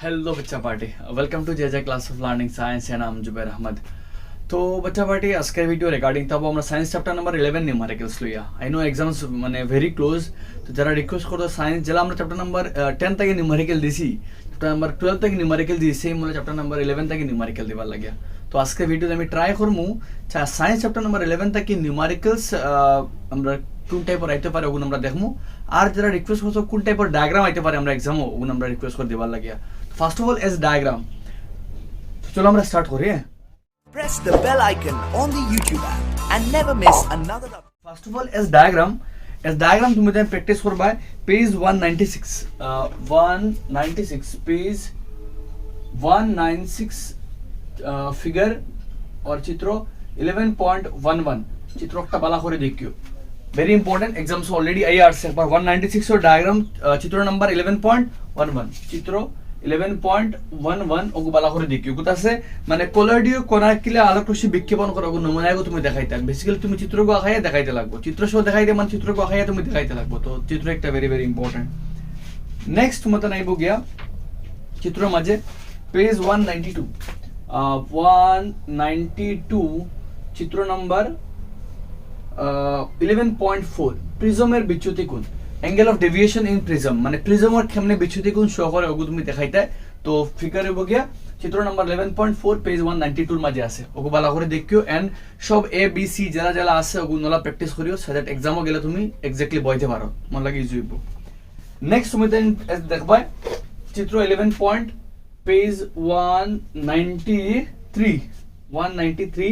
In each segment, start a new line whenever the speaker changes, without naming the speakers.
Hello बच्चा party welcome to J class of learning science and I'm Zubair Ahmad তো বাচ্চা party আজকের video recording তবে আমরা science chapter number eleven numericals লইয়া আই নো এক্সামস মানে ভেরি ক্লোজ তো যারা রিকোয়েস্ট করতো সায়েন্স যেটা আমরা চ্যাপ্টার নাম্বার টেন থেকে নিউমারিক্যাল দিছি চ্যাপ্টার নাম্বার টুয়েলভ থেকে নিউমারিক্যাল দিছি সেই মনে চ্যাপ্টার নাম্বার ইলেভেন থেকে নিউমারিক্যাল দিবার লাগিয়া তো আজকে ভিডিওতে আমি ট্রাই করমু সায়েন্স চ্যাপ্টার নাম্বার ইলেভেন থেকে নিউমারিক্যালস আমরা কোন টাইপের আইতে পারে ওগুলো আমরা দেখমু আর যারা রিকোয়েস্ট করছো কোন টাইপের ডায়াগ্রাম আইতে পারে আমরা এক্সামও ওগুলো আমরা রিকোয়েস্ট করে দিবার লাগিয়া first of all S diagram চলো আমরা স্টার্ট করি হ্যাঁ
Press the bell icon on the YouTube app and never miss another update.
First of all S diagram S diagram তুমি দেন প্র্যাকটিস করবা page one ninety six one ninety six page one nine six figure और চিত্র eleven point one one চিত্র একটা বালা করে দেখিও very important exams already আই আসছে একবার ওয়ান নাইনটি সিক্স ডায়াগ্রাম চিত্র number eleven point one one চিত্র ওগু বালা করে আছে মানে কলাডিও কোনা কিলে আলোক রশ্মি বিক্ষেপণ করা ওগু নমুনায় তুমি দেখাইতে বেসিক্যালি তুমি চিত্রগু আখাইয়া দেখাইতে লাগবো। চিত্র সহ দেখাইতে মানে চিত্রগু আখাইয়া তুমি দেখাইতে লাগবো। তো চিত্র একটা ভেরি ভেরি নেক্সট তোমার নাইব গিয়া চিত্র মাঝে page one ninety two one ninety two চিত্র নাম্বার ইলেভেন পয়েন্ট ফোর প্রিজমের বিচ্যুতি কোণ? Angle of deviation in prism মানে প্রিজমের কেমনে বিচ্যুতি কোণ শো করে ওগু তুমি দেখাইতে তো ফিগার হইব গিয়া, চিত্র number eleven point four page one ninety টুর মাঝে আছে। ওগু বালা করে দেখিও এন্ড সব এ বি সি যারা যারা আছে ওগু নলা প্র্যাকটিস করিও সো দ্যাট এক্সামও গেলে তুমি এক্স্যাক্টলি বইতে পারো। মন লাগে ইজি হইব নেক্সট তুমি দেন দেখবা, চিত্র eleven point page one ninety three one ninety three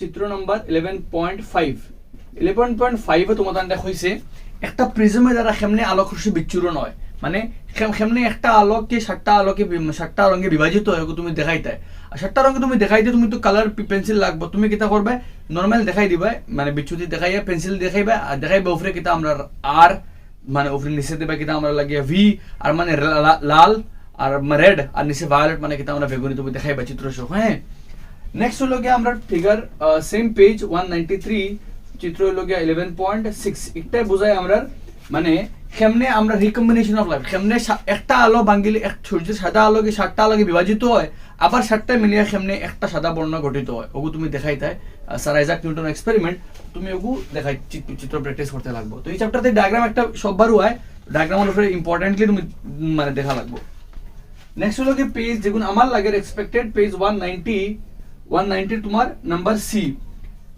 চিত্র number eleven point five eleven point ফাইভে তোমাদের হয়েছে একটা প্রিজমে দ্বারা আলোক রশ্মি বিচ্ছুরণ হয় মানে কেমনে একটা আলোকে সাতটা আলোকে সাতটা রঙে বিভাজিত হয় তুমি দেখাইতে আর সাতটা রঙে তুমি দেখাই দেখাইতে তুমি তো কালার পেন্সিল লাগবে। তুমি কিতা করবে? নর্মাল দেখাই দিবা মানে বিচ্ছুতি দেখাইয়া পেন্সিল দেখাইবা, আর দেখাইবা উপরে কিতা আমরা আর মানে উপরে নিচে দেবা কিতা আমরা লাগিয়া ভি আর মানে লাল, আর রেড আর নিচে ভায়োলেট মানে কিতা আমরা বেগুনি তুমি দেখাইবা, চিত্র সহ হ্যাঁ? নেক্সট হলো গিয়ে আমরা figure same page one ninety three চিত্র হলো গিয়ে ইলেভেন পয়েন্ট সিক্স একটাই বোঝায় আমরা মানে কেমনে আমরা রিকম্বিনেশন অফ লাইফ কেমনে একটা আলো ভাঙ্গিলে এক সূর্যের সাদা আলোকে সাতটা আলোকে বিভাজিত হয়, আবার সাতটা মিলিয়ে কেমনে একটা সাদা বর্ণ গঠিত হয়। ওগু তুমি দেখাই তাই। স্যার আইজাক নিউটন এক্সপেরিমেন্ট তুমি ওগু দেখাই চিত্র প্র্যাকটিস করতে লাগবো। তো এই চ্যাপ্টারতে ডায়াগ্রাম একটা সববারও হয় ডায়াগ্রামের উপরে ইম্পর্টেন্টলি তুমি মানে দেখা লাগবো। নেক্সট হলো কি পেজ যেগুলো আমার লাগে expected page one ninety one ninety তোমার নাম্বার সি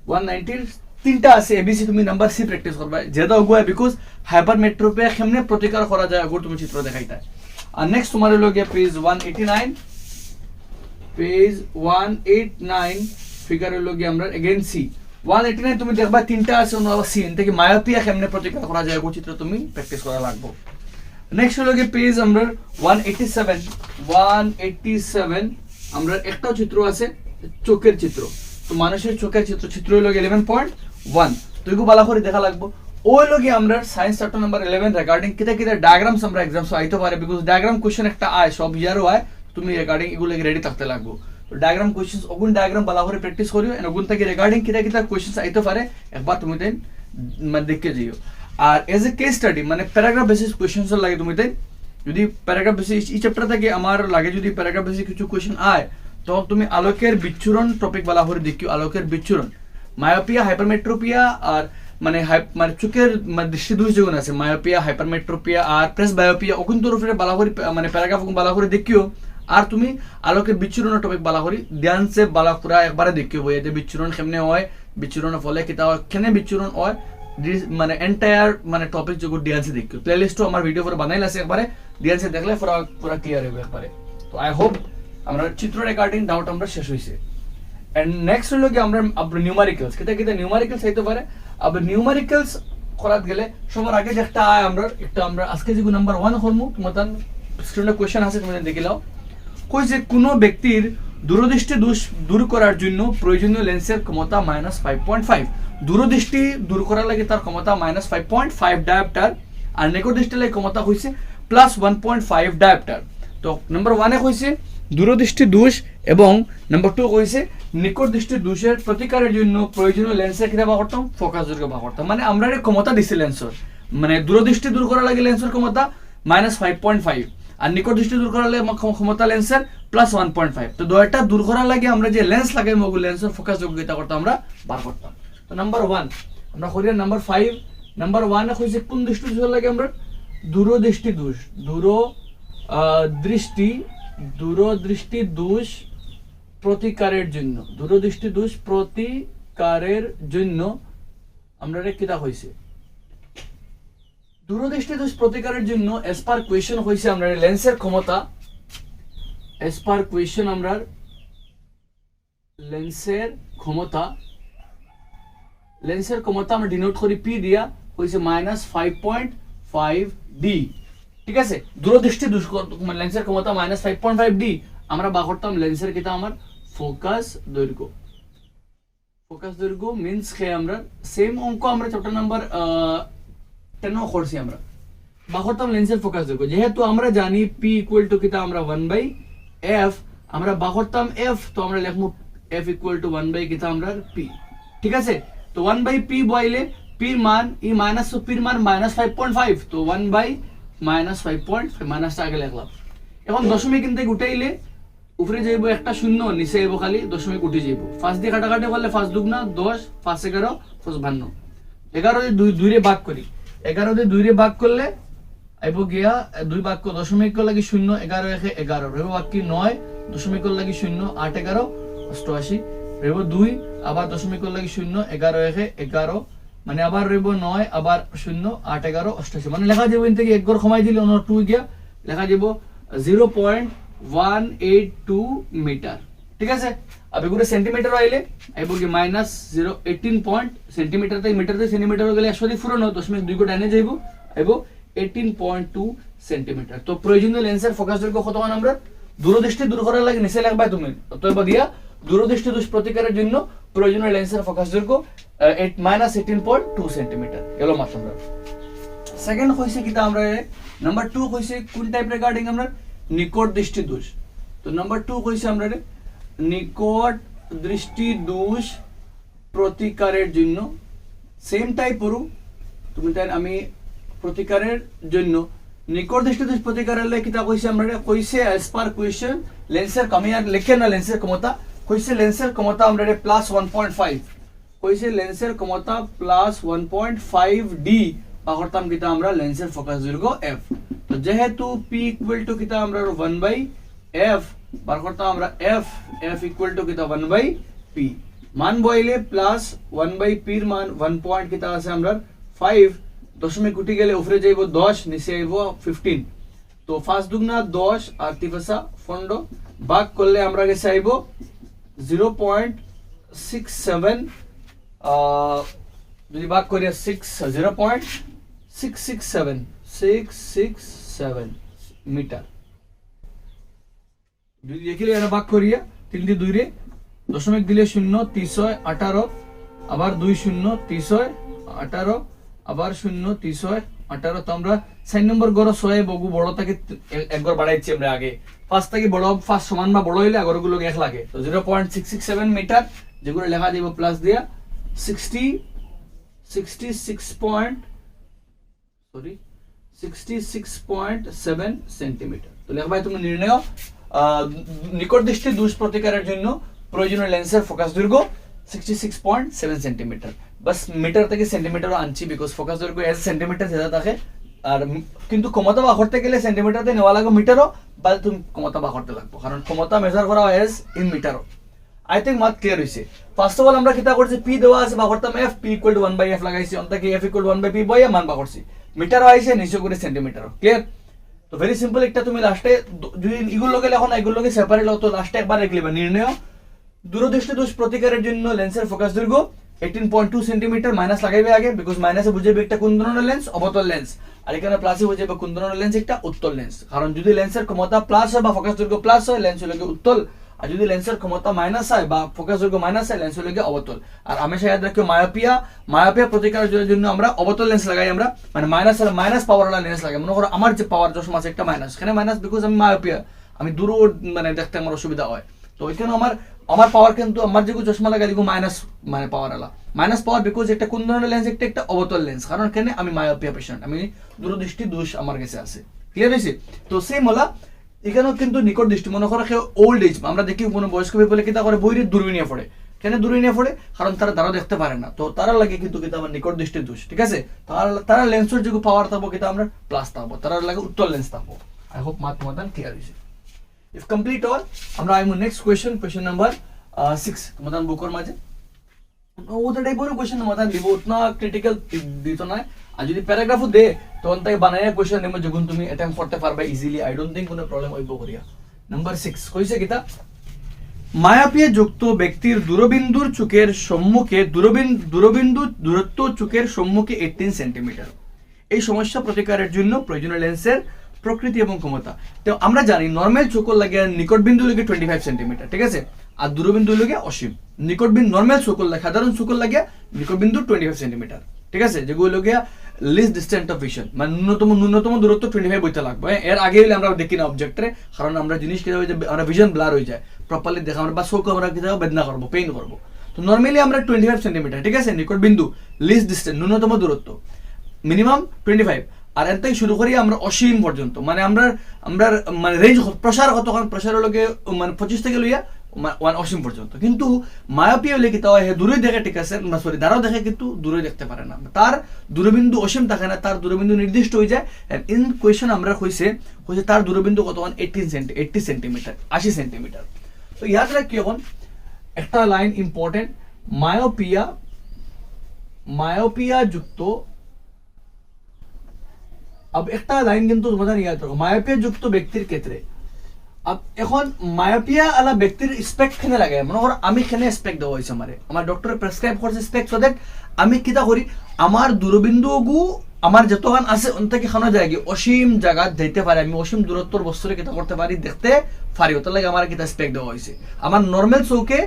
ওয়ান নাইনটির তিনটা আছে এবিসি তুমি নাম্বার সি প্র্যাকটিস করবে। যেটা ওগুয়া বিকজ হাইপার মেট্রোপে কেমনে প্রতিকার করা যায় ওগুলো তুমি চিত্র দেখাইতে। আর নেক্সট তোমার হলো গিয়ে page one eighty nine page one eight nine figure হলো গিয়ে আমরা again C one eighty nine তুমি দেখবা তিনটা আছে সি থেকে মায়োপিয়া কেমনে প্রতিকার করা যায় ওগুলো চিত্র তুমি প্র্যাকটিস করা লাগবে। নেক্সট হলো গিয়ে পেজ আমরা one eighty seven one eighty seven আমরা একটাও চিত্র আছে, চোখের চিত্র তো মানুষের চোখের চিত্র চিত্র হলো ইলেভেন পয়েন্ট ওয়ান তো এগুলো ভালো করে দেখা লাগবো। ওই লগে আমরা science chapter number eleven regarding কিতা কিতা ডায়াগ্রামস আমরা এক্সামস আইতে পারে বিকজ ডায়াগ্রাম কোশ্চেন একটা আয়, সব ইয়ারও আয়, তুমি রেগার্ডিং এগুলো রেডি থাকতে লাগবো। ডায়াগ্রাম কোশ্চেন ওগুন ডায়াগ্রাম ভালো করে প্র্যাকটিস করিও এন্ড ওগুন থেকে রেগার্ডিং কিতা কিতা কোশ্চেন আইতে পারে, একবার তুমি দেন মানে দেখে যাইও আর এজ এ কেস স্টাডি মানে প্যারাগ্রাফ বেসিস কোয়েশ্চেন্স লাগে তুমি তাই যদি প্যারাগ্রাফ বেসিস এই চ্যাপ্টার থেকে আমার লাগে যদি প্যারাগ্রাফ বেসিস কিছু কোয়েশ্চেন আয়, তো তুমি আলোকের বিচ্ছুরণ টপিক বলা করে দেখিও, আলোকের বিচ্ছুরণ। মায়োপিয়া, হাইপারমেট্রোপিয়া আর মানে মানে চোখের দৃষ্টি দৃষ্টিদোষ যেগুলো আছে, মায়োপিয়া, হাইপারমেট্রোপিয়া আর প্রেস বায়োপিয়া ওগুন তোর উপরে বালা করে মানে প্যারাগ্রাফ বালা করে দেখিও। আর তুমি আলোকের বিচ্ছুরণ টপিক বালা করি ধ্যান সে বালা পুরা একবারে দেখিও বই এতে বিচ্ছুরণ কেমনে হয়, বিচ্ছুরণের ফলে কিতা হয়, কেনে বিচ্ছুরণ হয় মানে এন্টায়ার মানে টপিক যেগুলো ডিএনসি দেখিও। প্লেলিস্টও আমার ভিডিও করে বানাইল আছে একবারে ডিএনসি দেখলে পুরা পুরা ক্লিয়ার হবে একবারে তো আই হোপ আমরা চিত্র রেকর্ডিং ডাউট আমরা শেষ হয়েছে এন্ড নেক্সট হলো কি আমরা আপনার নিউমারিক্যালস কিতা কিতা নিউমারিক্যালস হইতে পারে। আবার করাত গেলে সবার আগে যে একটা আয় আমরা, একটা আমরা, আজকে নাম্বার ওয়ান কোয়েশ্চেন আছে তুমি দেখে নাও। কই যে কোনো ব্যক্তির দূরদৃষ্টি দোষ, দূর করার জন্য প্রয়োজনীয় লেন্সের ক্ষমতা মাইনাস ফাইভ পয়েন্ট ফাইভ দূরদৃষ্টি দূর করার লাগে তার ক্ষমতা minus five point five dioptre আর নিকট দৃষ্টির লাগে ক্ষমতা হয়েছে plus one point five dioptre তো নাম্বার ওয়ানে হয়েছে দূরদৃষ্টি দোষ এবং নাম্বার টু হয়েছে নিকট দৃষ্টি দোষের প্রতিকারের জন্য প্রয়োজনীয় লেন্সের কিনা বা করতাম ফোকাস দূরকে বা করতাম মানে আমরা ক্ষমতা দিছি লেন্সর মানে দূরদৃষ্টি দূর করার লাগে লেন্সের ক্ষমতা মাইনাস ফাইভ পয়েন্ট ফাইভ আর নিকট দৃষ্টি দূর করার লাগে ক্ষম- ক্ষমতা লেন্সের প্লাস ওয়ান পয়েন্ট ফাইভ তো দয়টা দূর করার লাগে আমরা যে লেন্স লাগাই ওগুলো লেন্সের ফোকাস যোগ্যতা করতে আমরা বার করতাম তো নাম্বার ওয়ান আমরা করি নাম্বার ফাইভ নাম্বার ওয়ানে হয়েছে কোন দৃষ্টি দূর লাগে আমরা? দূরদৃষ্টি দোষ। দূর দৃষ্টি, দূরদৃষ্টি দোষ প্রতিকারের জন্য। দূরদৃষ্টি দোষ প্রতিকারের জন্য আমরা এটা কিতা হয়েছে দূরদৃষ্টি দোষ প্রতিকারের জন্য এস পার কোয়েশন হয়েছে আমরা লেন্সের ক্ষমতা। এস পার কোয়েশন আমরা লেন্সের ক্ষমতা। লেন্সের ক্ষমতা আমরা ডিনোট করি পি দিয়া হয়েছে minus five point five D ঠিক আছে? দূরদৃষ্টি দুষ মানে লেন্সের ক্ষমতা minus five point five D আমরা বা করতাম লেন্সের কিতা আমার? ফোকাস দৈর্ঘ্য ফোকাস দৈর্ঘ্য মিন্স খেয়ে আমরা সেম অঙ্ক আমরা চ্যাপ্টার নাম্বার টেনও করছি আমরা বা করতাম লেন্সের ফোকাস দৈর্ঘ্য যেহেতু আমরা জানি পি ইকুয়াল টু কিতা আমরা ওয়ান বাই এফ আমরা বা করতাম এফ তো আমরা লিখব F equal to one by কিতা আমরা পি ঠিক আছে তো ওয়ান বাই পি বইলে পির মান ই মাইনাস তো পির মান মাইনাস ফাইভ পয়েন্ট ফাইভ তো one by minus five point মাইনাসটা আগে লিখলাম এখন দশমিক কিন্তু উঠাইলে উপরে যাইব একটা শূন্য, নিচে আইব খালি, দশমিক উঠে যাইব। ফার্স্ট দিয়ে কাটাকাটি করলে ফার্স্ট দুগুনা দশ ফার্স্ট এগারো ফার্স্ট বান্ন। এগারো দুই, দুইরে ভাগ করি। এগারো দিয়ে দুইরে ভাগ করলে আইব গিয়া, দুই বাক্য দশমিক লাগি শূন্য, এগারো একে এগারো। রইব বাক্য নয়, দশমিক লাগি শূন্য, আট এগারো, অষ্টআশি। রইব দুই, আবার দশমিক লাগি শূন্য, এগারো একে এগারো। মানে আবার রইব নয়, আবার শূন্য, আট এগারো, অষ্টআশি। মানে লেখা যাব থেকে এক কমাই দিলে অন্য টু গিয়া লেখা যাব zero point one eight two metre ঠিক আছে? আর এগুলো সেন্টিমিটার আইলে? আইব কি minus zero eighteen point centimetre থেকে মিটার থেকে সেন্টিমিটার গেলে একশো দিয়ে ফুরনো দশমিক দুই কোটা এনে যাইব। আইব এইটিন পয়েন্ট টু সেন্টিমিটার তো প্রয়োজনীয় লেন্সের ফোকাস দৈর্ঘ্য কত মান আমরা? দূরদৃষ্টি দূর করার লাগে নিচে লাগবে তুমি। অতএব দিয়া দূরদৃষ্টি দোষ প্রতিকারের জন্য প্রয়োজনীয় লেন্সের ফোকাস দৈর্ঘ্য eight minus eighteen point two centimetre এলো মাত্র আমরা। সেকেন্ড হয়েছে কিটা আমরা নাম্বার টু হয়েছে কোন টাইপ রিগার্ডিং আমরা? নিকট দৃষ্টি দোষ। তো নাম্বার টু হয়েছে আমরা নিকট দৃষ্টি দোষ প্রতিকারের জন্য। সেম টাইপ পড়ু। তুমি তাই আমি প্রতিকারের জন্য। নিকট দৃষ্টি দোষ প্রতিকারের লাগে কিতা কইছে আমরা কইছে অ্যাজ পার কোয়েশ্চন লেন্সের কমি আর লেখে না লেন্সের ক্ষমতা। কইছে লেন্সের ক্ষমতা আমরা প্লাস ওয়ান পয়েন্ট ফাইভ কইছে লেন্সের ক্ষমতা plus one point five D পাকড়তাম কিতা আমরা লেন্সের ফোকাস দৈর্ঘ্য এফ যেহেতু পি ইকুয়াল টু কিতা আমরা ওয়ান বাই এফ বার করতাম আমরা এফ এফ ইকুয়াল টু কিতা ওয়ান বাই পি মান বইলে প্লাস ওয়ান বাই পির মান ওয়ান পয়েন্ট কিতা আছে আমরা ফাইভ দশমিক উঠে গেলে উপরে যাইব দশ নিচে আইব ফিফটিন তো ফার্স্ট দুগুনা দশ আর তিফাসা ফন্ড ভাগ করলে আমরা গেছে আইব জিরো পয়েন্ট সিক্স সেভেন যদি ভাগ করি six zero point six six seven six six seven metre যদি দেখিলে এটা ভাগ করিয়া তিন দিয়ে দুই রে দশমিক দিলে শূন্য তিনশয় আঠারো, আবার দুই শূন্য তিনশয় আঠারো, আবার শূন্য তিনশয় আঠারো। তো আমরা সাইন নম্বর গড় ছয় বগু বড় থেকে একবার বাড়াইছি আমরা আগে। ফার্স্ট থেকে বড় ফার্স্ট সমান বা বড় হইলে আগরগুলো এক লাগে। তো zero point six six seven metre যেগুলো লেখা দিব প্লাস দিয়া sixty sixty six point sorry sixty six point seven centimetre তো লেখা ভাই তুমি নির্ণয় নিকট দৃষ্টি দুষ প্রতিকারের জন্য প্রয়োজনীয় লেন্সের ফোকাস দৈর্ঘ্য sixty six point seven centimetre বাস মিটার থেকে সেন্টিমিটারও আনছি বিকজ ফোকাস দৈর্ঘ্য এজ সেন্টিমিটার যেটা থাকে, আর কিন্তু ক্ষমতা বা করতে গেলে সেন্টিমিটারতে নেওয়া লাগবে মিটারও বা তুমি ক্ষমতা বা করতে লাগবে, কারণ ক্ষমতা মেজার করা হয় এজ ইন মিটারও আই থিঙ্ক মাত ক্লিয়ার হয়েছে ফার্স্ট অফ অল আমরা কিতা করছি? পি দেওয়া আছে বা F P equal to one by F লাগাইছি। অন্তাকে F equal one by P বইয়া মান বা মিটারও আইছে, নিচে করে সেন্টিমিটারও ক্লিয়ার তো ভেরি সিম্পল একটা তুমি লাস্টে যদি এগুলো লোকে এখন এগুলো লোকে সেপারেট হতো লাস্টে একবার লিখলিবা নির্ণয় দূরদৃষ্টি দোষ প্রতিকারের জন্য লেন্সের ফোকাস দৈর্ঘ্য eighteen point two centimetre minus লাগাইবে আগে বিকজ মাইনাসে বুঝাবে একটা কোন ধরনের লেন্স অবতল লেন্স আর এখানে প্লাসে বুঝাবে কোন ধরনের লেন্স একটা উত্তল লেন্স কারণ যদি লেন্সের ক্ষমতা প্লাস হয় বা ফোকাস দৈর্ঘ্য প্লাস হয় লেন্স হলে উত্তল। আর যদি লেন্সের ক্ষমতা মাইনাস হয় বা ফোকাস দৈর্ঘ্য মাইনাস হয় লেন্স হলে অবতল। আর আমি ইয়াদ রাখি মায়োপিয়া, মায়াপিয়া প্রতিকারের জন্য আমরা অবতল লেন্স লাগাই, আমরা মানে মাইনাস হলে মাইনাস পাওয়ার ওয়ালা লেন্স লাগাই। মনে করো আমার যে পাওয়ার চশমা আছে, একটা মাইনাস এখানে মাইনাস বিকজ আমি মায়াপিয়া। আমি দূর মানে দেখতে আমার অসুবিধা হয়। তো ওইখানে আমার আমার পাওয়ার কিন্তু, আমার যেগুলো চশমা লাগাই, দেখো মাইনাস মানে পাওয়ার আলা মাইনাস পাওয়ার বিকজ একটা কোন ধরনের লেন্স একটা একটা অবতল লেন্স কারণ এখানে আমি মায়োপিয়া পেশেন্ট আমি দূরদৃষ্টি দোষ আমার কাছে আছে। ক্লিয়ার হয়েছে? তো সেম হলা এখানেও কিন্তু নিকট দৃষ্টি, মনে করো কেউ ওল্ড এজ আমরা দেখি কোনো বয়স্ক বলে কিতা করে বইরে দূরবীনিয়া পড়ে। কেন দূরবীনিয়া পড়ে? কারণ তারা দ্বারা দেখতে পারে না। তো তারা লাগে কিন্তু কিন্তু আমার নিকট দৃষ্টির দোষ, ঠিক আছে? তারা লেন্সের যে পাওয়ার থাকব, কিন্তু আমরা প্লাস থাকব। তারা লাগে উত্তর লেন্স থাকব। আই হোপ মাত সমাধান ক্লিয়ার হয়েছে ইফ কমপ্লিট অল আমরা আইমু next question question number six সমাধান বুকর মাঝে। ওটা টাইপের কোয়েশ্চন সমাধান দিব উতনা ক্রিটিক্যাল দিত না। আর যদি প্যারাগ্রাফও দে, তখন তাই বানাইয়া কোয়েশ্চন নেমে যখন তুমি অ্যাটেম্প করতে পারবে ইজিলি আই ডোন্ট থিঙ্ক কোনো প্রবলেম হইব করিয়া। নাম্বার সিক্স কইছে কিতা মায়াপিয়ে যুক্ত ব্যক্তির দূরবিন্দুর চোখের সম্মুখে দূরবিন্দু দূরবিন্দু দূরত্ব চোখের সম্মুখে এইটিন সেন্টিমিটার এই সমস্যা প্রতিকারের জন্য প্রয়োজনীয় লেন্সের প্রকৃতি এবং ক্ষমতা। তো আমরা জানি নর্মাল চোখর লাগে নিকট বিন্দু লাগে টোয়েন্টি ফাইভ সেন্টিমিটার ঠিক আছে? আর দূরবিন্দু লাগে অসীম। নিকট বিন্দু নর্মাল চোখর লাগে, সাধারণ চোখর লাগে নিকট বিন্দু টোয়েন্টি ফাইভ সেন্টিমিটার ঠিক আছে? যেগুলো লাগে লিস্ট ডিস্টেন্ট অফ ভিশন মানে ন্যূনতম ন্যূনতম দূরত্ব টোয়েন্টি ফাইভ বইতে লাগবে। হ্যাঁ? এর আগে হলে আমরা দেখি না অবজেক্টরে কারণ আমরা জিনিস কি হয় যে আমরা ভিশন ব্লার হয়ে যায়। প্রপারলি দেখা আমরা বা চোখ আমরা কি বেদনা করব পেইন করব। তো নর্মালি আমরা টোয়েন্টি ফাইভ সেন্টিমিটার ঠিক আছে? নিকট বিন্দু লিস্ট ডিস্টেন্স ন্যূনতম দূরত্ব। মিনিমাম টোয়েন্টি ফাইভ আর এর থেকে শুরু করি আমরা অসীম পর্যন্ত। মানে আমরা আমরা মানে রেঞ্জ প্রসার কতক্ষণ প্রসারের লগে মানে পঁচিশ থেকে লইয়া ওয়ান অসীম পর্যন্ত। কিন্তু মায়াপিয়া কি তাও হে দূরে দেখে ঠিক আছে, না সরি দ্বারাও দেখে কিন্তু দূরে দেখতে পারে না। তার দূরবিন্দু অসীম থাকে না তার দূরবিন্দু নির্দিষ্ট হয়ে যায়। ইন কোয়েশন আমরা কইছে কইছে তার দূরবিন্দু কতক্ষণ এইটিন সেন্টি এইটটি সেন্টিমিটার আশি সেন্টিমিটার তো ইয়াদ রাখি এখন একটা লাইন ইম্পর্টেন্ট মায়োপিয়া মায়োপিয়া যুক্ত अब একটা লাইন কিন্তু তোমাদের রাখো মায়োপিয়া যুক্ত ব্যক্তির ক্ষেত্রে আব এখন মায়োপিয়া আলা ব্যক্তির স্পেক খেনে লাগে? মনে করো আমি খেনে স্পেক দেওয়া হয়েছে আমারে আমার ডক্টরে প্রেসক্রাইব করছে স্পেক সো দ্যাট আমি কিতা করি আমার দূরবিন্দু গু আমার যতক্ষণ আছে অন থেকে খানো যায় অসীম জায়গা যাইতে পারে আমি অসীম দূরত্বর বস্তুরে কিতা করতে পারি দেখতে পারি ওটার লাগে আমার কিতা স্পেক দেওয়া হয়েছে আমার নর্মাল চৌকে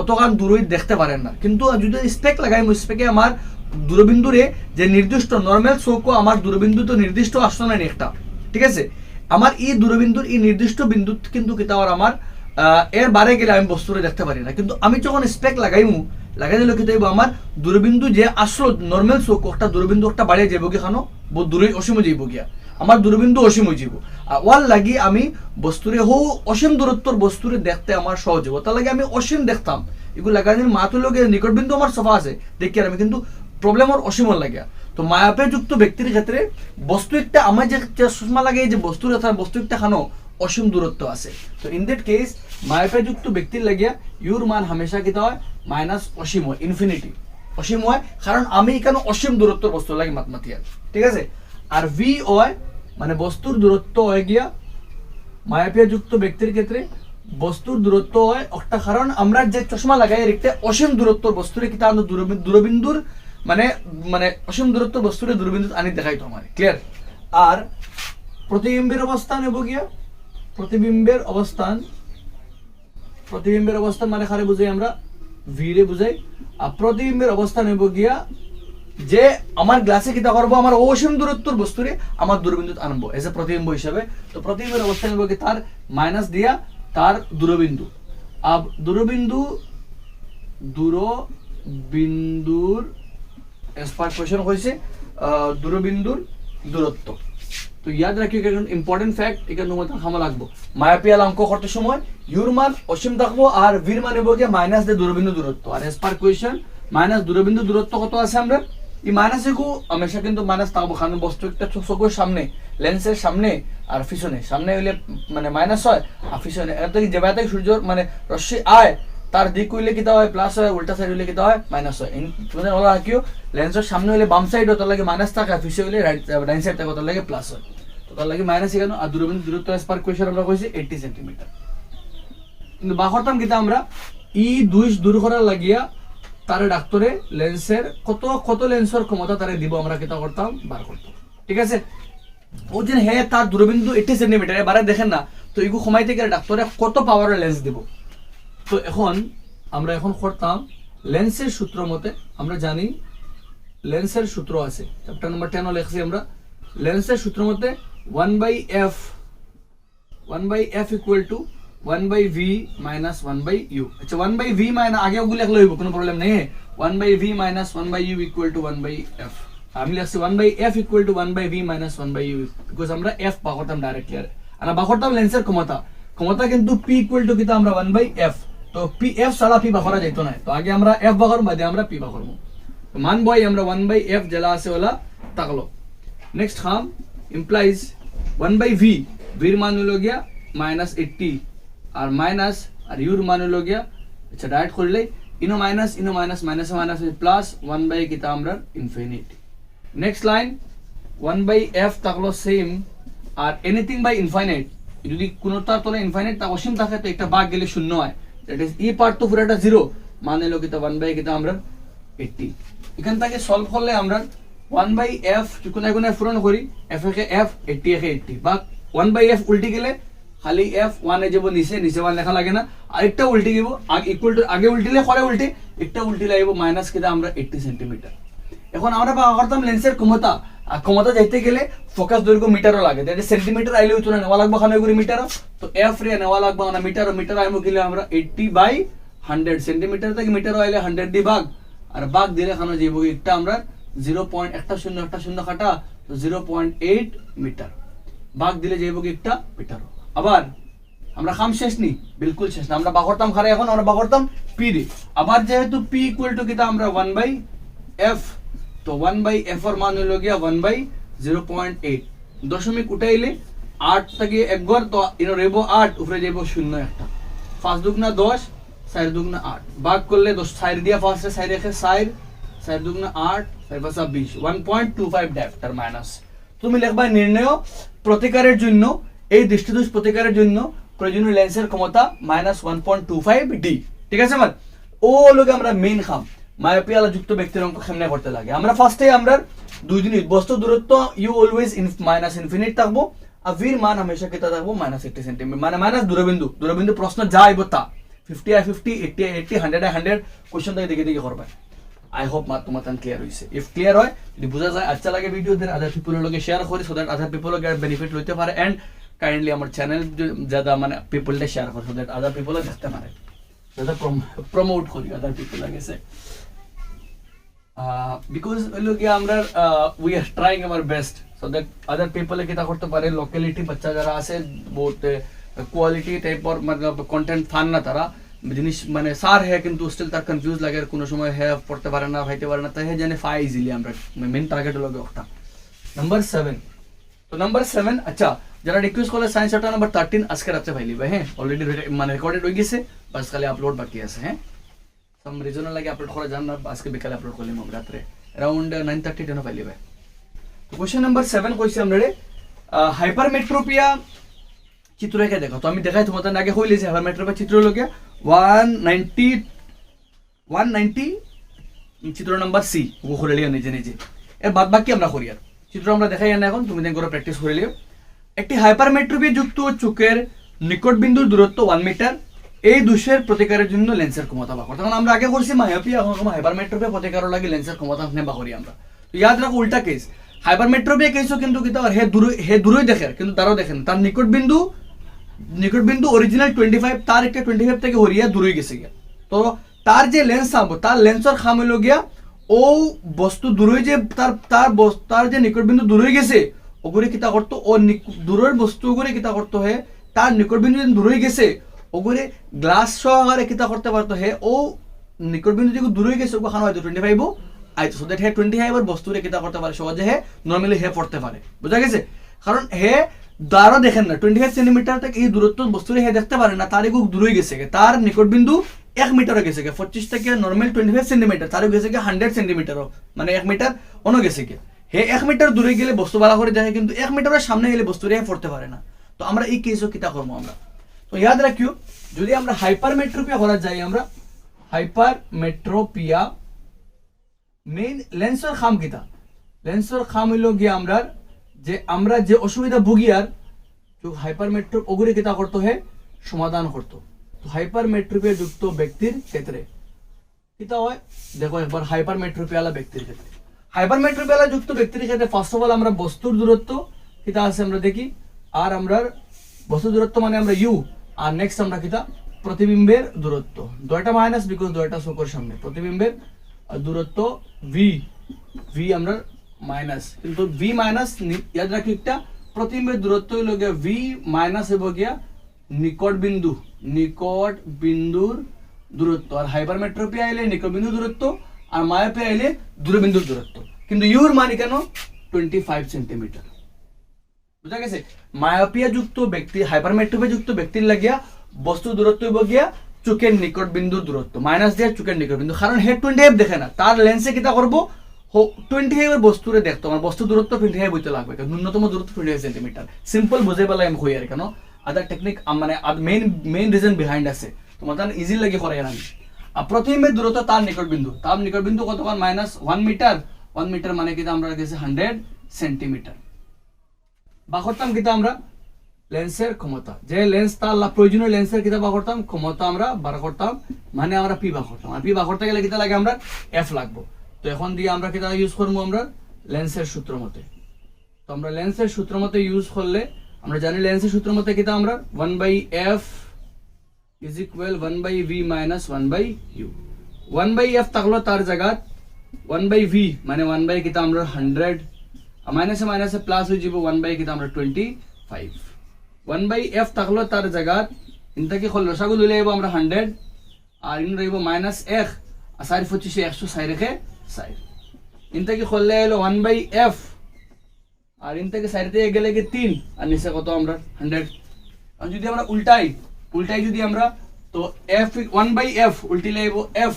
অতখান দূরই দেখতে পারেন না। কিন্তু যদি স্পেক লাগাই স্পেকে আমার দূরবিন্দুরে যে নির্দিষ্ট নর্মাল চৌকো আমার দূরবিন্দু তো নির্দিষ্ট আসতো না একটা ঠিক আছে? আমার এই দূরবিন্দুর, এই নির্দিষ্ট বিন্দু কিন্তু কিতাবার আমার এর বারে গেলে আমি বস্তুরে দেখতে পারি না। কিন্তু আমি যখন স্পেক লাগাইমু, লাগাই দিলে কি হইব আমার দূরবিন্দু যে আসলো নর্মাল চৌক, একটা দূরবিন্দু একটা বাড়িয়ে কি খানো? বহুত দূরে অসীম যাইব গিয়া। আমার দূরবিন্দু অসীম হয়ে আর ওয়াল লাগি আমি বস্তুরে হো অসীম দূরত্বর বস্তুরে দেখতে আমার সহজ হব। তার লাগে আমি অসীম দেখতাম। এগুলো লাগাই মাতুর লগে নিকট বিন্দু আমার সফা আছে, দেখি আর আমি কিন্তু প্রবলেম ওর অসীম লাগে তো মায়াপে যুক্ত ব্যক্তির ক্ষেত্রে বস্তু একটা আমার যে চশমা লাগে, যে বস্তুর কথা বস্তু একটা খানো অসীম দূরত্ব আছে। তো ইন দ্যাট কেস মায়াপে যুক্ত ব্যক্তির লাগিয়া ইউর মান হামেশা কিতা হয়? মাইনাস অসীম হয় ইনফিনিটি অসীম হয় কারণ আমি এখানে অসীম দূরত্বর বস্তু লাগে মাতমাতিয়ার ঠিক আছে? আর ভি হয় মানে বস্তুর দূরত্ব হয়ে গিয়া মায়াপিয়া যুক্ত ব্যক্তির ক্ষেত্রে বস্তুর দূরত্ব হয় একটা কারণ আমরা যে চশমা লাগাই একটা অসীম দূরত্ব বস্তুরে কিতা দূরবিন্দুর মানে মানে অসীম দূরত্ব বস্তুরে দূরবিন্দু আনি দেখাই তো আমার ক্লিয়ার আর প্রতিবিম্বের অবস্থান হব গিয়া প্রতিবিম্বের অবস্থান প্রতিবিম্বের অবস্থান মানে খারে বুঝাই আমরা? ভিড়ে বুঝাই আর প্রতিবিম্বের অবস্থান হইব গিয়া যে আমার গ্লাসে কিতা করব আমার অসীম দূরত্বর বস্তুরে আমার দূরবিন্দু আনব এজ এ প্রতিবিম্ব হিসাবে তো প্রতিবিম্বের অবস্থান হইব কি? তার মাইনাস দিয়া তার দূরবিন্দু আব দূরবিন্দু দূরবিন্দুর এক্সপার্ট কোয়েশন হয়েছে দূরবিন্দুর দূরত্ব। তো ইয়াদ রাখি এখন ইম্পর্টেন্ট ফ্যাক্ট এখানে তোমাদের খামা লাগবো। মায়াপিয়াল অঙ্ক করতে সময় ইউর মান অসীম থাকব আর ভির মান হইব গিয়ে মাইনাস দিয়ে দূরবিন্দু দূরত্ব। আর এস কোয়েশন মাইনাস দূরবিন্দু দূরত্ব কত আছে আমরা? এই মাইনাস এগু হামেশা কিন্তু মাইনাস থাকব, কারণ বস্তু একটা চোখের সামনে লেন্সের সামনে আর পিছনে। সামনে হইলে মানে মাইনাস হয়, আর পিছনে। এর থেকে যে বাইরে সূর্য মানে রশ্মি আয় তার দিক হইলে কিতা হয়? প্লাস হয়, উল্টা সাইড হইলে কিতা হয়? মাইনাস হয়। তোমাদের ওরা কিও? লেন্সের সামনে হইলে বাম সাইড হয় তার লাগে মাইনাস থাকে পিছিয়ে হইলে রাইট ডাইন সাইড থাকে তার লাগে প্লাস হয়। তো তার লাগে মাইনাস এখানে। আর দূরবিন্দু দূরত্ব এস পার কোয়েশন আমরা কইছি এইটটি সেন্টিমিটার কিন্তু বা করতাম কিতা আমরা? ই দুই দূর করার লাগিয়া তার ডাক্তরে লেন্সের কত কত লেন্সের ক্ষমতা তারে দিব আমরা কিতা করতাম? বার করতাম। ঠিক আছে? ও যে হে তার দূরবিন্দু এইটি সেন্টিমিটার এবারে দেখেন না, তো এগু সময় থেকে ডাক্তরে কত পাওয়ারের লেন্স দিব? তো এখন আমরা এখন করতাম লেন্সের সূত্র মতে আমরা জানি লেন্সের সূত্র আছে চ্যাপ্টার নাম্বার টেনও লেখছি আমরা লেন্সের সূত্র মতে one by F one by F equal to one by V minus one by U আচ্ছা ওয়ান বাই ভি মাইনাস আগে ওগুলো লেখলে হইব কোনো প্রবলেম নেই one by V minus one by U equal to one by F আমি লিখছি one by F equal to one by V minus one by U because আমরা এফ বাকরতাম ডাইরেক্টলি আর আর বাকরতাম লেন্সের ক্ষমতা ক্ষমতা কিন্তু পি ইকুয়াল টু কিতা আমরা ওয়ান বাই এফ তো পি এফ ছাড়া পি বাকরা যাইত না। তো আগে আমরা এফ বা বাকর বাদে আমরা পি বাকর তো মান বই, আমরা ওয়ান বাই এফ জেলা আছে ওলা, তাকলো। নেক্সট খাম ইমপ্লাইজ ওয়ান বাই ভি ভির মান হলো গিয়া মাইনাস এইটটি আর মাইনাস আর ইউর মান হলো গিয়া আচ্ছা ডাইরেক্ট করলে ইনো minus Eno minus minus minus plus one by কিতা আমরা infinite next line one by F থাকল সেম আর এনিথিং বাই ইনফাইনাইট যদি কোনোটা তলে ইনফাইনাইট তা অসীম থাকে, তো একটা বাঘ গেলে শূন্য হয়। দ্যাট ইজ ই পার্ট তো পুরোটা জিরো মানে হলো কিতা ওয়ান বাই কিতা আমরা এইটটি এখান থেকে সলভ করলে আমরা ওয়ান বাই এফ কোনো কোনো পূরণ করি এফ একে এফ এইটটি একে এইটটি বা ওয়ান বাই এফ উল্টি গেলে খালি এফ ওয়ানে যাব নিচে নিচে ওয়ান লেখা লাগে না। আরেকটা উল্টি দিব ইকুয়াল টু আগে উল্টিলে পরে উল্টি, একটা উল্টি লাগিব মাইনাস কিতা আমরা এইটটি সেন্টিমিটার এখন আমরা পাওয়া করতাম লেন্সের ক্ষমতা আর ক্ষমতা যাইতে গেলে ফোকাস দৈর্ঘ্য মিটারও লাগে। যেটা সেন্টিমিটার আইলে না, নেওয়া লাগবে খানে করে মিটারও তো এফ রে নেওয়া লাগবে না মিটার মিটার আইমো গেলে আমরা এইটটি বাই হান্ড্রেড সেন্টিমিটার থেকে মিটার আইলে হান্ড্রেড দি ভাগ। আর ভাগ দিলে খানো যাইব একটা আমরা জিরো পয়েন্ট একটা শূন্য একটা শূন্য কাটা তো জিরো পয়েন্ট এইট মিটার ভাগ দিলে যাইব একটা মিটার আবার আমরা খাম শেষ নি, বিলকুল শেষ না। আমরা বাকরতাম খারে এখন, আমরা বাকরতাম পি রে আবার যেহেতু পি ইকুয়াল টু কিতা, আমরা ওয়ান বাই এফ তো ওয়ান বাই এফ এর মান হলো গিয়া one by zero point eight দশমিক উঠাইলে আট থেকে এক ঘর, তো ইনো রইব আট, উপরে যাইব শূন্য একটা। পাঁচ দুগুনা দশ, চার দুগুনা আট। ভাগ করলে দশ, চার দিয়া ফার্স্টে চার রেখে চার চার দুগুনা আট, চার পাঁচা বিশ। One point two five dioptre minus তুমি লিখবা নির্ণয় প্রতিকারের জন্য, এই দৃষ্টিদোষ প্রতিকারের জন্য প্রয়োজনীয় লেন্সের ক্ষমতা minus one point two five D ঠিক আছে আমার ও লোকে আমরা মেইন খাম। মায়োপিয়ালা যুক্ত ব্যক্তির অঙ্ক কেমনে করতে লাগে? আমরা ফার্স্টে আমরা দুই জিনিস বস্তু দূরত্ব ইউ অলওয়েজ মাইনাস ইনফিনিট থাকব, আর ভির মান হামেশা কেতা থাকব? মাইনাস এইটি সেন্টিমিটার মানে মাইনাস দূরবিন্দু। দূরবিন্দু প্রশ্ন যা আইব তা। ফিফটি আই ফিফটি এইটি এইটি হান্ড্রেড আই হান্ড্রেড কোয়েশ্চন থেকে দেখে দেখে করবে। আই হোপ মাত তোমার তান ক্লিয়ার হয়েছে ইফ ক্লিয়ার হয়, যদি বোঝা যায় আচ্ছা লাগে ভিডিও দেন আদার পিপলের লগে শেয়ার করি so that other people benefit লইতে পারে। এন্ড কাইন্ডলি আমার চ্যানেল যাদা মানে পিপলটা শেয়ার করে সো দ্যাট আদার পিপল দেখতে পারে। যাতে প্রমোট করি আদার পিপল গেছে বিকজ হইল কি আমরা we are trying our best so that other পিপলে কিতা করতে পারে? লোকালিটি বাচ্চা যারা আছে, বহুত কোয়ালিটি টাইপর মানে কন্টেন্ট ফান না তারা। জিনিস মানে সার হ্যাঁ কিন্তু স্টিল তার কনফিউজ লাগে আর কোনো সময় হ্যাঁ পড়তে পারে না, ভাইতে পারে না। তাই হ্যাঁ জানে ফাই ইজিলি আমরা মেন টার্গেট লগে ওটা। নাম্বার সেভেন তো নাম্বার সেভেন আচ্ছা যারা রিকোয়েস্ট করলে সায়েন্স চ্যাপ্টার নাম্বার থার্টিন আজকে রাত্রে ফাইলি ভাই হ্যাঁ? অলরেডি মানে রেকর্ডেড হয়ে গেছে, বাস খালি আপলোড বাকি আছে হ্যাঁ? রিজনাল লাগে আপলোড করা যান না, আজকে বিকালে আপলোড করলাম আমরা রাত্রে। অ্যারাউন্ড নাইন থার্টি টেন ফাইলি ভাই তো কোয়েশ্চেন নাম্বার সেভেন কইছি আমরা হাইপারমেট্রোপিয়া চিত্র রেখে দেখো। তো আমি দেখাই তোমাদের, আগে হইলে যে হাইপারমেট্রোপিয়া চিত্র লোকে ওয়ান নাইনটি ওয়ান নাইনটি চিত্র নাম্বার সি ও করে লিও নিজে নিজে। এর বাদ বাকি আমরা করি আর। চিত্র আমরা দেখাই না এখন, তুমি করে প্র্যাকটিস করে লিও। একটি হাইপারমেট্রোপিয়া যুক্ত চোখের নিকট বিন্দুর দূরত্ব ওয়ান মিটার এই দোষের প্রতিকারের জন্য লেন্সের ক্ষমতা বাকর। তখন আমরা আগে করছি মায়োপিয়া এখন হাইপারমেট্রোপিয়া প্রতিকার লাগে, লেন্সের ক্ষমতা আপনি বাকরি আমরা। তো ইয়াদ রাখো উল্টা কেস হাইপারমেট্রোপিয়া কেসও কিন্তু কিতা হে দূর হে দূরই দেখে, কিন্তু তারও দেখেন তার নিকট বিন্দু নিকট বিন্দু অরিজিনাল টোয়েন্টি ফাইভ তার একটা টোয়েন্টি ফাইভ থেকে হরিয়া দূরই গেছে গিয়া। তো তার যে লেন্স থাকব তার লেন্সর খাম হইল গিয়া, ও বস্তু দূরই যে তার তার তার যে নিকট বিন্দু দূরই গেছে, ওগুলি কিতা করতো, ও দূরের বস্তু ওগুলি কিতা করতো হে, তার নিকট বিন্দু দূরই গেছে ওগুলি গ্লাস সহকারে কিতা করতে পারতো হে ও নিকট বিন্দু যে দূরই গেছে ওগুলো খানো হয়তো টোয়েন্টি ফাইভ আইতো সো দ্যাট হে টোয়েন্টি ফাইভের বস্তুরে কিতা করতে পারে সহজে হে নর্মালি হে পড়তে পারে বুঝা গেছে? কারণ হে দ্বারও দেখেন না টোয়েন্টি ফাইভ সেন্টিমিটার থেকে এই দূরত্ব বস্তুরে হে দেখতে পারে না তার এগুলো দূরই গেছে। তার নিকট বিন্দু এক মিটারও গেছে গে পঁচিশ থেকে নর্মাল টোয়েন্টি ফাইভ সেন্টিমিটার তারও গেছে গে হান্ড্রেড সেন্টিমিটারও মানে এক মিটার অন্য গেছে গে হে এক মিটার দূরে গেলে বস্তু বালা করে দেখে, কিন্তু এক মিটারের সামনে গেলে বস্তুরে হে পড়তে পারে না। তো আমরা এই কেসও কিতা করব আমরা। তো ইয়াদ রাখিও, যদি আমরা হাইপার মেট্রোপিয়া করা যাই আমরা হাইপার মেট্রোপিয়া মেইন লেন্সর খাম কিতা? লেন্সর খাম হইল গিয়ে আমরা যে আমরা যে অসুবিধা ভুগি আর মেট্রো ওগুলি কিতা করতো হে? সমাধান করতো। তো হাইপার মেট্রোপিয়া যুক্ত ব্যক্তির ক্ষেত্রে কিতা হয়? দেখো একবার হাইপার মেট্রোপিয়ালা ব্যক্তির ক্ষেত্রে। হাইপার মেট্রোপিয়ালা যুক্ত ব্যক্তির ক্ষেত্রে ফার্স্ট অফ অল আমরা বস্তুর দূরত্ব কিতা আছে আমরা দেখি। আর আমরা বস্তুর দূরত্ব মানে আমরা ইউ আর নেক্সট আমরা কিতা? প্রতিবিম্বের দূরত্ব। দয়টা মাইনাস বিকজ দয়টা শোকর সামনে। প্রতিবিম্বের দূরত্ব ভি ভি আমরা মাইনাস কিন্তু ভি মাইনাস ইয়াদ রাখি একটা, প্রতিবিম্বের দূরত্ব হইল গিয়া ভি মাইনাস হইব গিয়া নিকট বিন্দু। নিকট বিন্দুর দূরত্ব। আর হাইপারমেট্রোপি আইলে নিকট বিন্দু দূরত্ব, আর মায়োপি আইলে দূরবিন্দুর দূরত্ব। কিন্তু ইউর মানে কেন টোয়েন্টি ফাইভ সেন্টিমিটার বুঝা গেছে? মায়োপিয়া যুক্ত ব্যক্তি হাইপারমেট্রোপিয়া যুক্ত ব্যক্তির লাগিয়া বস্তু দূরত্ব হইব গিয়া চোখের নিকট বিন্দুর দূরত্ব মাইনাস দিয়া চোখের নিকট বিন্দু। কারণ হে টোয়েন্টি ফাইভ দেখে না। তার লেন্সে কিতা করব টোয়েন্টি ফাইভের বস্তুরে দেখতো আমার বস্তু দূরত্ব টোয়েন্টি ফাইভ হইতে লাগবে। ন্যূনতম দূরত্ব টোয়েন্টি ফাইভ সেন্টিমিটার সিম্পল বুঝে পেলাই আমি কই আর কেন আদার টেকনিক মানে মেইন মেইন রিজন বিহাইন্ড আছে। তোমার তার ইজি লাগে করে আমি আর প্রতিবিম্বের দূরত্ব তার নিকট বিন্দু। তার নিকট বিন্দু কতক্ষণ minus one metre one metre মানে কি আমরা গেছে হান্ড্রেড সেন্টিমিটার বা করতাম কিতা আমরা? লেন্সের ক্ষমতা। যে লেন্স তার লা- প্রয়োজনীয় লেন্সের কিতা বা করতাম ক্ষমতা আমরা বার করতাম মানে আমরা পি বা করতাম আর পি বা করতে গেলে কিতা লাগে আমরা? এফ লাগবো। তো এখন দিয়ে আমরা কিতা ইউজ করব আমরা? লেন্সের সূত্র মতে। তো আমরা লেন্সের সূত্র মতে ইউজ করলে, আমরা জানি লেন্সের সূত্র মতে কিতা আমরা? One by F is equal one by V minus one by U one by F থাকল তার জায়গাত ওয়ান বাই ভি মানে ওয়ান বাই কিতা আমরা? হান্ড্রেড মাইনাসে মাইনাসে প্লাস হয়ে যাব ওয়ান বাই কিতা আমরা twenty five one by F থাকল তার জায়গাত ইনটাকে হল রসাগু লইলে যাব আমরা হান্ড্রেড আর ইন রইব মাইনাস এক, আর সাইড পঁচিশে একশো সাই রেখে সাইড ইনটাকে হলে এলো ওয়ান বাই এফ আর ইন থেকে সাইড গেলে কি তিন, আর নিচে কত আমরা হান্ড্রেড আর যদি আমরা উল্টাই উল্টাই যদি আমরা, তো এফ ওয়ান বাই এফ উল্টি লাইব এফ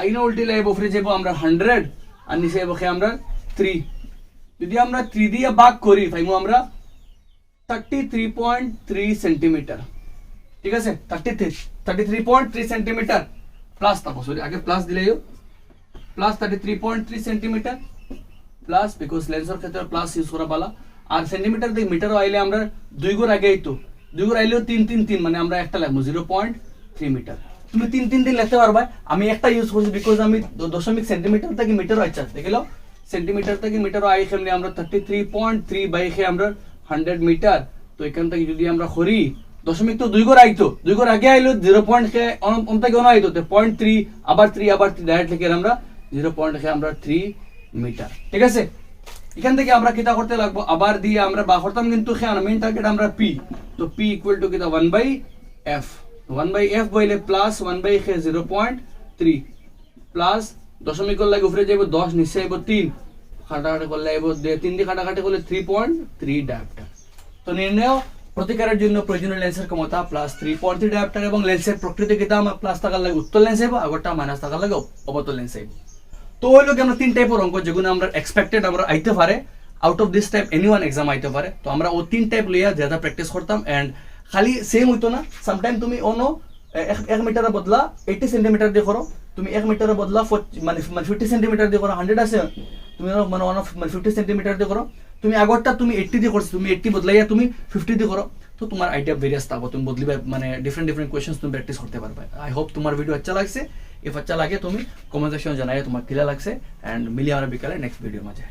আইনো উল্টি লাইব, ফিরে যাব আমরা হান্ড্রেড আর নিচে যাব খেয়ে আমরা থ্রি যদি আমরা থ্রি দিয়ে ভাগ করি পাইমু আমরা thirty three point three centimetre ঠিক আছে? Thirty three thirty three point three centimetre plus sorry আগে plus plus thirty three point three centimetre plus because লেন্সের ক্ষেত্রে প্লাস ইউজ করা বালা। আর সেন্টিমিটার থেকে মিটার আইলে আমরা দুই গুণ আগে তো দুই আইলেও তিন তিন তিন মানে আমরা একটা লাগবো জিরো পয়েন্ট থ্রি মিটার তুমি তিন তিন দিন লিখতে পারবা। আমি একটা ইউজ করছি বিকজ আমি দশমিক সেন্টিমিটার থেকে মিটার আইছা দেখিল সেন্টিমিটার থেকে মিটার আই খেমনি আমরা thirty three point three by খে আমরা হান্ড্রেড মিটার তো এখান থেকে যদি আমরা করি, দশমিক তো দুই ঘর আইতো। দুই ঘর আগে আইলো জিরো পয়েন্ট খে অন থেকে অন আইতো। পয়েন্ট থ্রি আবার থ্রি আবার থ্রি ডাইরেক্ট লিখে আমরা জিরো পয়েন্ট খে আমরা থ্রি মিটার ঠিক আছে? এখান থেকে আমরা কিতা করতে লাগবো? আবার দিয়ে আমরা বা করতাম কিন্তু খেয়াল মেইন টার্গেট আমরা পি তো পি ইকুয়াল টু কিতা? One by F one by F বইলে প্লাস ওয়ান বাই খে জিরো পয়েন্ট থ্রি প্লাস দশমিক লাগে উপরে যাইব, দশ, নিচে আইব তিন। খাটাখাটি করলে আইব তিন দিয়ে খাটাখাটি করলে থ্রি পয়েন্ট থ্রি ডায়াপ্টার তো নির্ণয়, প্রতিকারের জন্য প্রয়োজনীয় লেন্সের ক্ষমতা plus three point three dioptre এবং লেন্সের প্রকৃতি কিতা, আমার প্লাস থাকার লাগে উত্তর লেন্স আইব, আগরটা মাইনাস থাকার লাগে অবতল লেন্স আইব। তো ওই লোক আমরা তিন টাইপের অঙ্ক, যেগুলো আমরা এক্সপেক্টেড আমরা আইতে পারে out of this type any one exam আইতে পারে। তো আমরা ও তিন টাইপ লইয়া যেটা প্র্যাকটিস করতাম এন্ড খালি সেম হইতো না। সামটাইম তুমি অন্য এক মিটারের বদলা এইটি সেন্টিমিটার দিয়ে করো। তুমি এক মিটারের বদলা 40 মানে মানে ফিফটি সেন্টিমিটার দিয়ে করো হান্ড্রেড আছে তুমি ধরো মানে ওয়ান অফ মানে ফিফটি সেন্টিমিটার দিয়ে করো তুমি আগরটা তুমি এইটটি দিয়ে করছ তুমি এইটটি বদলাইয়া তুমি ফিফটি দিয়ে করো তো তোমার আইডিয়া ভেরিয়াস থাকব তুমি বদলিবা মানে ডিফারেন্ট ডিফারেন্ট কোয়েশ্চেন্স তুমি প্র্যাকটিস করতে পারবে আই হোপ তোমার ভিডিও আচ্ছা লাগছে ইফ আচ্ছা লাগে তুমি কমেন্ট সেকশনে জানাই তোমার কিলা লাগছে এন্ড মিলিয়ে আমরা বিকালে নেক্সট ভিডিও মাঝে